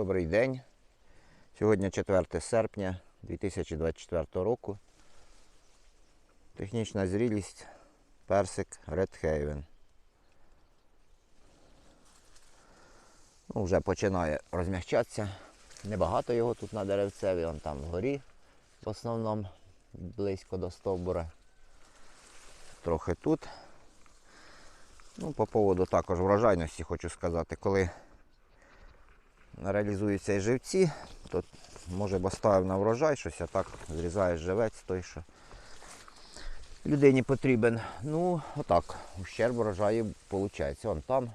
Добрий день. Сьогодні 4 серпня 2024 року. Технічна зрілість персик Haven. Ну, вже починає розмягчатися. Небагато його тут на деревцеві, он там вгорі в основному близько до стовбура. Трохи тут. Ну, по поводу також врожайності хочу сказати, коли реалізуються і живці, то може б оставив на врожай щось, а так зрізаєш живець той, що людині потрібен. Ну, отак, ущерб врожаю виходить. Вон там.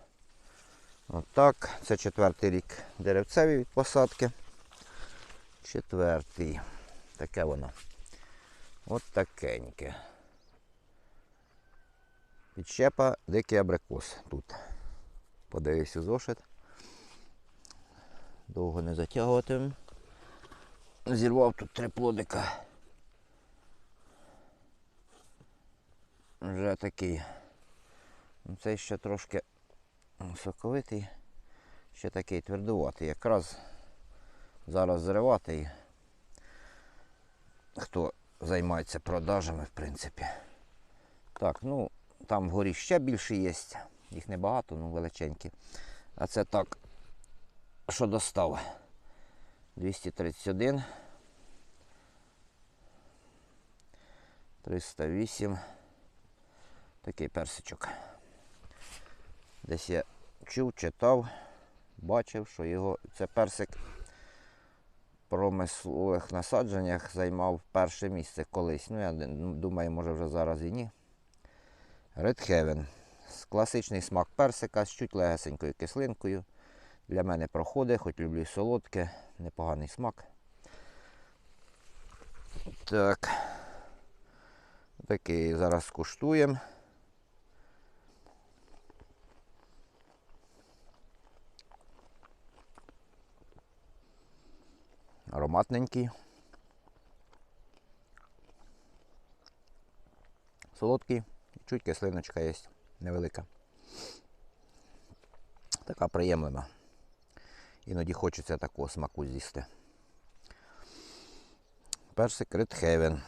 Отак. Це четвертий рік деревцеві від посадки. Четвертий. Таке воно. От такеньке. Підщепа дикий абрикос тут. Подивився зошит. Довго не затягуватимем. Зірвав тут три плодика. Вже такий. Ну, Цей ще трошки соковитий, ще такий твердуватий. Якраз зараз зривати. І Хто займається продажами, в принципі. Так, ну там вгорі ще більше є. Їх небагато, ну величенькі. А це так, що достав. 231. 308. Такий персичок. Десь я чув, читав, бачив, що його це персик в промислових насадженнях займав перше місце колись. Ну, я думаю, може вже зараз і ні. Red Heaven. Класичний смак персика з чуть легесенькою кислинкою. Для мене проходить, хоч люблю солодке, непоганий смак. Так. Такий зараз скуштуємо. Ароматненький. Солодкий, чуть кислиночка є, невелика. Така приємлива. Іноді хочеться такого смаку з'їсти. Персик Red Heaven.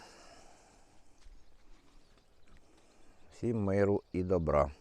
Всім миру і добра.